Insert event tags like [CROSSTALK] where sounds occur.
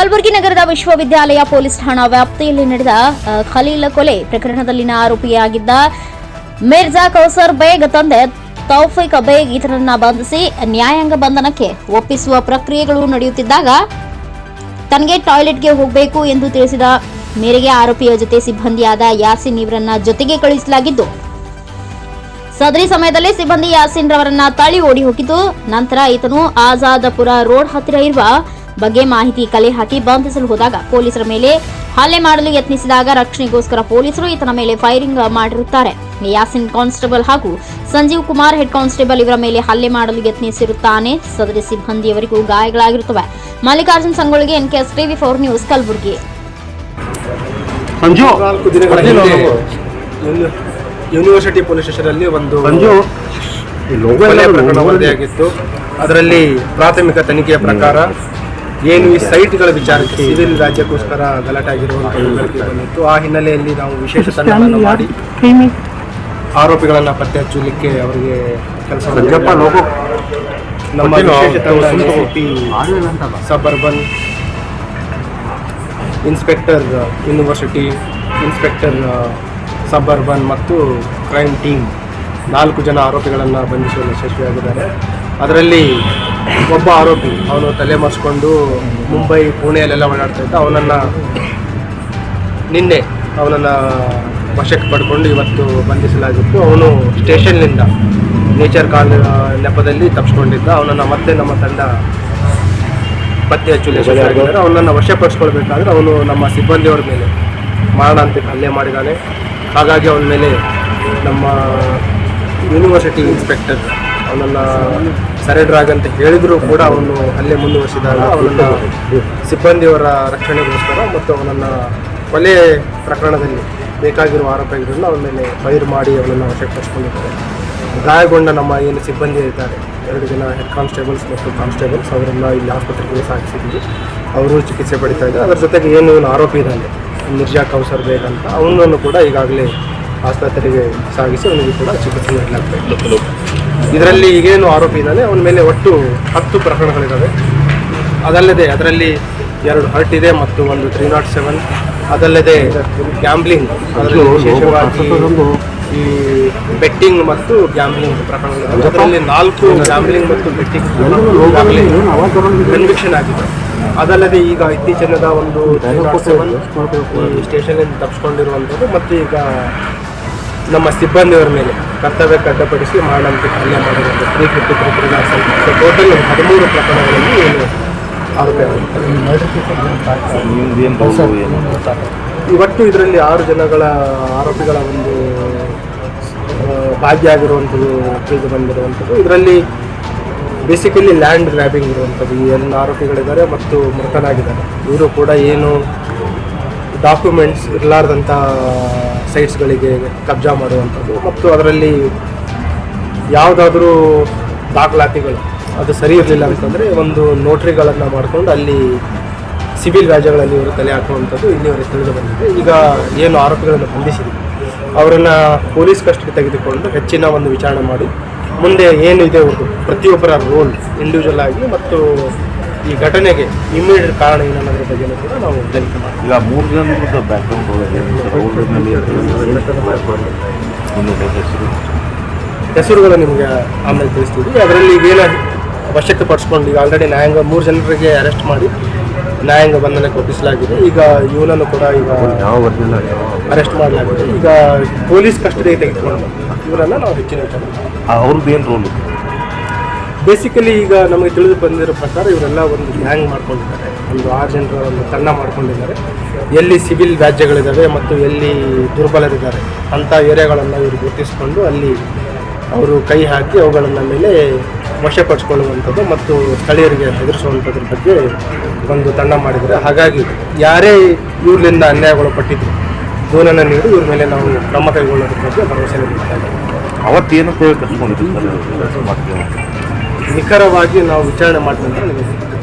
ಕಲಬುರಗಿ ನಗರದ ವಿಶ್ವವಿದ್ಯಾಲಯ ಪೊಲೀಸ್ ಠಾಣಾ ವ್ಯಾಪ್ತಿಯಲ್ಲಿ ನಡೆದ ಖಲೀಲ ಕೊಲೆ ಪ್ರಕರಣದಲ್ಲಿನ ಆರೋಪಿಯಾಗಿದ್ದ ಮಿರ್ಜಾ ಕೌಸರ್ ಬೇಗ್ ತಂದೆ ತೌಫಿಕ್ ಬೇಗ್ ಇತರನ್ನ ಬಂಧಿಸಿ ನ್ಯಾಯಾಂಗ ಬಂಧನಕ್ಕೆ ಒಪ್ಪಿಸುವ ಪ್ರಕ್ರಿಯೆಗಳು ನಡೆಯುತ್ತಿದ್ದಾಗ ತನಗೆ ಟಾಯ್ಲೆಟ್ಗೆ ಹೋಗಬೇಕು ಎಂದು ತಿಳಿಸಿದ ಮೇರೆಗೆ ಆರೋಪಿಯ ಜೊತೆ ಸಿಬ್ಬಂದಿಯಾದ ಯಾಸಿನ್ ಇವರನ್ನ ಜೊತೆಗೆ ಕಳುಹಿಸಲಾಗಿದ್ದು, ಸದರಿ ಸಮಯದಲ್ಲಿ ಸಿಬ್ಬಂದಿ ಯಾಸಿನ್ ರವರನ್ನ ತಳ್ಳಿ ಓಡಿ ಹೋಗಿದ್ದು, ನಂತರ ಈತನು ಆಜಾದಪುರ ರೋಡ್ ಹತ್ತಿರ ಇರುವ ಬಗ್ಗೆ ಮಾಹಿತಿ ಕಲೆ ಹಾಕಿ ಬಂಧಿಸಲು ಹೋದಾಗ ಪೊಲೀಸರ ಮೇಲೆ ಹಲ್ಲೆ ಮಾಡಲು ಯತ್ನಿಸಿದಾಗ ರಕ್ಷಣೆಗೋಸ್ಕರ ಪೊಲೀಸರು ಈತನ ಮೇಲೆ ಫೈರಿಂಗ್ ಮಾಡಿರುತ್ತಾರೆ. ಯಾಸಿನ್ ಕಾನ್ಸ್ಟೇಬಲ್ ಹಾಗೂ ಸಂಜೀವ್ ಕುಮಾರ್ ಹೆಡ್ ಕಾನ್ಸ್ಟೇಬಲ್ ಇವರ ಮೇಲೆ ಹಲ್ಲೆ ಮಾಡಲು ಯತ್ನಿಸಿರುತ್ತಾನೆ. ಸದರಿ ಸಿಬ್ಬಂದಿಯವರಿಗೂ ಗಾಯಗಳಾಗಿರುತ್ತವೆ. Mallikarjun ಸಂಗೊಳ್ಳಿಗೆ NKS TV four news Kalaburagi. University police ಸ್ಟೇಷನಲ್ಲಿ ಒಂದು ಪ್ರಕರಣ. ವರದಿಯಾಗಿತ್ತು. ಅದರಲ್ಲಿ ಪ್ರಾಥಮಿಕ ತನಿಖೆಯ ಪ್ರಕಾರ ಏನು ಈ ಸೈಟ್ಗಳ ವಿಚಾರಕ್ಕೆ ಸಿವಿಲ್ ರಾಜ್ಯಕ್ಕೋಸ್ಕರ ಗಲಾಟೆ ಆಗಿರುವಂಥ ಬಂದಿತ್ತು. ಆ ಹಿನ್ನೆಲೆಯಲ್ಲಿ ನಾವು ವಿಶೇಷ ತಂಡವನ್ನು ಮಾಡಿ ಆರೋಪಿಗಳನ್ನು ಪತ್ತೆ ಹಚ್ಚಲಿಕ್ಕೆ ಅವರಿಗೆ ಕೆಲಸ ನಮ್ಮ ವಿಶೇಷ ತಂಡ. Suburban inspector university inspector suburban ಮತ್ತು ಕ್ರೈಮ್ ಟೀಮ್ ನಾಲ್ಕು ಜನ ಆರೋಪಿಗಳನ್ನು ಬಂಧಿಸಲು ಯಶಸ್ವಿಯಾಗಿದ್ದಾರೆ. ಅದರಲ್ಲಿ ಒಬ್ಬ ಆರೋಪಿ ಅವನು ತಲೆ ಮರೆಸ್ಕೊಂಡು ಮುಂಬೈ ಪುಣೆಯಲ್ಲೆಲ್ಲ ಓಡಾಡ್ತಾ ಇದ್ದ. ಅವನನ್ನು ನಿನ್ನೆ ಅವನನ್ನು ವಶಕ್ಕೆ ಪಡ್ಕೊಂಡು ಇವತ್ತು ಬಂಧಿಸಲಾಗಿತ್ತು. ಅವನು ಸ್ಟೇಷನ್ನಿಂದ ನೇಚರ್ ಕಾಲ್ ನೆಪದಲ್ಲಿ ತಪ್ಪಿಸ್ಕೊಂಡಿದ್ದ ಅವನನ್ನು ಮತ್ತೆ ನಮ್ಮ ತಂಡ ಪತ್ತೆ ಹಚ್ಚು ಅವನನ್ನು ವಶಪಡಿಸ್ಕೊಳ್ಬೇಕಾದ್ರೆ ಅವನು ನಮ್ಮ ಸಿಬ್ಬಂದಿಯವ್ರ ಮೇಲೆ ಮಾರಣಾಂತಿಕ ಹಲ್ಲೆ ಮಾಡಿದ್ದಾನೆ. ಹಾಗಾಗಿ ಅವನ ಮೇಲೆ ನಮ್ಮ ಯೂನಿವರ್ಸಿಟಿ ಇನ್ಸ್ಪೆಕ್ಟರ್ ಅವನನ್ನು ಸರೆಂಡರ್ ಆಗಂತ ಹೇಳಿದರೂ ಕೂಡ ಅವನು ಅಲ್ಲೇ ಮುಂದುವರಿಸಿದಾಗ ಅವನನ್ನು ಸಿಬ್ಬಂದಿಯವರ ರಕ್ಷಣೆಗೋಸ್ಕರ ಮತ್ತು ಅವನನ್ನು ಕೊಲೆ ಪ್ರಕರಣದಲ್ಲಿ ಬೇಕಾಗಿರುವ ಆರೋಪಿಗಳನ್ನು ಅವನ ಮೇಲೆ ಫೈರ್ ಮಾಡಿ ಅವನನ್ನು ವಶಪಡಿಸ್ಕೊಂಡಿದ್ದಾರೆ. ಗಾಯಗೊಂಡ ನಮ್ಮ ಏನು ಸಿಬ್ಬಂದಿ ಇದ್ದಾರೆ, ಎರಡು ಜನ ಹೆಡ್ ಕಾನ್ಸ್ಟೇಬಲ್ಸ್ ಮತ್ತು ಕಾನ್ಸ್ಟೇಬಲ್ಸ್ ಅವರನ್ನು ಇಲ್ಲಿ ಆಸ್ಪತ್ರೆಗೆ ಸಾಗಿಸಿದ್ದೀವಿ. ಅವರು ಚಿಕಿತ್ಸೆ ಪಡಿತಾ ಇದ್ದಾರೆ. ಅದರ ಜೊತೆಗೆ ಏನು ಏನು ಆರೋಪಿ ಇದ್ದಾನೆ ಮಿರ್ಜಾ ಕೌಸರ್ ಬೇಗ ಅಂತ, ಅವನನ್ನು ಕೂಡ ಈಗಾಗಲೇ ಆಸ್ಪತ್ರೆಗೆ ಸಾಗಿಸಿ ಅವನಿಗೆ ಕೂಡ ಚಿಕಿತ್ಸೆ ನೀಡಲಾಗ್ತಾ ಇತ್ತು ಇದರಲ್ಲಿ ಈಗೇನು ಆರೋಪಿ ಇದ್ದಾನೆ ಅವನ ಮೇಲೆ ಒಟ್ಟು ಹತ್ತು ಪ್ರಕರಣಗಳಿದ್ದಾವೆ. ಅದಲ್ಲದೆ ಅದರಲ್ಲಿ ಎರಡು ಹರ್ಟ್ ಇದೆ ಮತ್ತು ಒಂದು ತ್ರೀ ನಾಟ್ ಸೆವೆನ್ ಅದಲ್ಲದೆ ಗ್ಯಾಂಬ್ಲಿಂಗ್ ಅದರಲ್ಲಿ ವಿಶೇಷವಾಗಿ ಈ ಬೆಟ್ಟಿಂಗ್ ಮತ್ತು ಗ್ಯಾಂಬ್ಲಿಂಗ್ ಪ್ರಕರಣಗಳು ಅದರಲ್ಲಿ ನಾಲ್ಕು ಗ್ಯಾಂಬ್ಲಿಂಗ್ ಮತ್ತು ಬೆಟ್ಟಿಂಗ್ ಕನ್ವಿಕ್ಷನ್ ಆಗಿದೆ. ಅದಲ್ಲದೆ ಈಗ ಇತ್ತೀಚಿನದ ಒಂದು ಸ್ಟೇಷನಿಂದ ತಪ್ಪಿಸ್ಕೊಂಡಿರುವಂಥದ್ದು ಮತ್ತು ಈಗ ನಮ್ಮ ಸಿಬ್ಬಂದಿಯವರ ಮೇಲೆ ಕರ್ತವ್ಯ ಅಡ್ಡಪಡಿಸಿ ಮಾಡುವಂಥ ಹಲ್ಲೆ ಮಾಡುವಂಥ three fifty three three so total ಹದಿಮೂರು ಪ್ರಕರಣಗಳಲ್ಲಿ ಏನು ಆರೋಪಿ. ಇವತ್ತು ಇದರಲ್ಲಿ ಆರು ಜನಗಳ ಆರೋಪಿಗಳ ಒಂದು ಆ, ಭಾಗಿಯಾಗಿರುವಂಥದ್ದು ತಿಳಿದು ಬಂದಿರುವಂಥದ್ದು. ಇದರಲ್ಲಿ ಬೇಸಿಕಲಿ ಲ್ಯಾಂಡ್ ಗ್ರ್ಯಾಬಿಂಗ್ ಇರುವಂಥದ್ದು. ಈ ಎಲ್ಲ ಆರೋಪಿಗಳಿದ್ದಾರೆ ಮತ್ತು ಮೃತನಾಗಿದ್ದಾರೆ. ಇವರು ಕೂಡ ಏನು ಡಾಕ್ಯುಮೆಂಟ್ಸ್ ಇರಲಾರ್ದಂಥ ಸೈಟ್ಸ್ಗಳಿಗೆ ಕಬ್ಜಾ ಮಾಡುವಂಥದ್ದು ಮತ್ತು ಅದರಲ್ಲಿ ಯಾವುದಾದ್ರೂ ದಾಖಲಾತಿಗಳು. ಅದು ಸರಿ ಇರಲಿಲ್ಲ ಅಂತಂದರೆ ಒಂದು ನೋಟ್ರಿಗಳನ್ನು ಮಾಡಿಕೊಂಡು ಅಲ್ಲಿ ಸಿವಿಲ್ ರಾಜ್ಯಗಳಲ್ಲಿ ಇವರು ತಲೆ ಹಾಕುವಂಥದ್ದು ಇಲ್ಲಿವರೆಗೆ ತಿಳಿದು ಬಂದಿದೆ. ಈಗ ಏನು ಆರೋಪಿಗಳನ್ನು ಬಂಧಿಸಿದೆ. ಅವರನ್ನು ಪೊಲೀಸ್ ಕಸ್ಟಡಿ ತೆಗೆದುಕೊಂಡು ಹೆಚ್ಚಿನ ಒಂದು ವಿಚಾರಣೆ ಮಾಡಿ, ಮುಂದೆ ಏನು ಇದೆ ಅವ್ರದ್ದು ಪ್ರತಿಯೊಬ್ಬರ ರೋಲ್ ಇಂಡಿವಿಜುವಲ್ ಆಗಿ ಮತ್ತು ಈ ಘಟನೆಗೆ ಇಮ್ಮಿಡಿಯೇಟ್ ಕಾರಣ ಏನನ್ನೋದ್ರ ಬಗ್ಗೆ ಕೂಡ ನಾವು ತನಿಖೆ ಮಾಡ್ತೀವಿ. ಈಗ ಮೂರು ಜನದ [LAUGHS] ಬ್ಯಾಕ್ಗ್ರೌಂಡ್ ಹೆಸರುಗಳು ನಿಮಗೆ ಆಮೇಲೆ ತಿಳಿಸ್ತೀವಿ. ಅದರಲ್ಲಿ ಈಗೇನು ವಶಕ್ಕೆ ಪಡಿಸ್ಕೊಂಡು ಈಗ ಆಲ್ರೆಡಿ ನ್ಯಾಯಾಂಗ ಮೂರು ಜನರಿಗೆ ಅರೆಸ್ಟ್ ಮಾಡಿ ನ್ಯಾಯಾಂಗ ಬಂಧನಕ್ಕೆ ಒಪ್ಪಿಸಲಾಗಿದೆ. ಈಗ ಇವನನ್ನು ಕೂಡ ಈಗ ಅರೆಸ್ಟ್ ಮಾಡಲಾಗಿದೆ. ಈಗ ಪೊಲೀಸ್ ಕಸ್ಟಡಿಗೆ ತೆಗೆದುಕೊಂಡು ಇವರನ್ನ ನಾವು ಹೆಚ್ಚಿನ ಅವ್ರದ್ದು ಏನು ರೋಲು ಬೇಸಿಕಲಿ ಈಗ ನಮಗೆ ತಿಳಿದು ಬಂದಿರೋ ಪ್ರಕಾರ ಇವರೆಲ್ಲ ಒಂದು ಗ್ಯಾಂಗ್ ಮಾಡ್ಕೊಂಡಿದ್ದಾರೆ. ಒಂದು ಆರು ಜನರ ಒಂದು ತಂಡ ಮಾಡ್ಕೊಂಡಿದ್ದಾರೆ. ಎಲ್ಲಿ ಸಿವಿಲ್ ವ್ಯಾಜ್ಯಗಳಿದ್ದಾವೆ ಮತ್ತು ಎಲ್ಲಿ ದುರ್ಬಲರಿದ್ದಾರೆ ಅಂಥ ಏರಿಯಾಗಳನ್ನು ಇವರು ಗುರುತಿಸಿಕೊಂಡು ಅಲ್ಲಿ ಅವರು ಕೈ ಹಾಕಿ ಅವುಗಳನ್ನು ಮೇಲೆ ವಶಪಡಿಸ್ಕೊಳ್ಳುವಂಥದ್ದು ಮತ್ತು ಸ್ಥಳೀಯರಿಗೆ ಹೆದರಿಸುವಂಥದ್ರ ಬಗ್ಗೆ ಒಂದು ತಂಡ ಮಾಡಿದ್ದಾರೆ. ಹಾಗಾಗಿ ಯಾರೇ ಇವ್ರಿಂದ ಅನ್ಯಾಯಗಳು ಪಟ್ಟಿದ್ರು ದೂರನ್ನು ನೀಡಿ ಇವ್ರ ಮೇಲೆ ನಾವು ಕ್ರಮ ಕೈಗೊಳ್ಳೋದ್ರ ಬಗ್ಗೆ ಭರವಸೆ ನೀಡುತ್ತೇವೆ. ಅವತ್ತೇನು ಮಾಡ್ತೀವಿ ನಿಖರವಾಗಿ ನಾವು ವಿಚಾರಣೆ ಮಾಡಿದ ನಂತರ ನಿಮಗೆ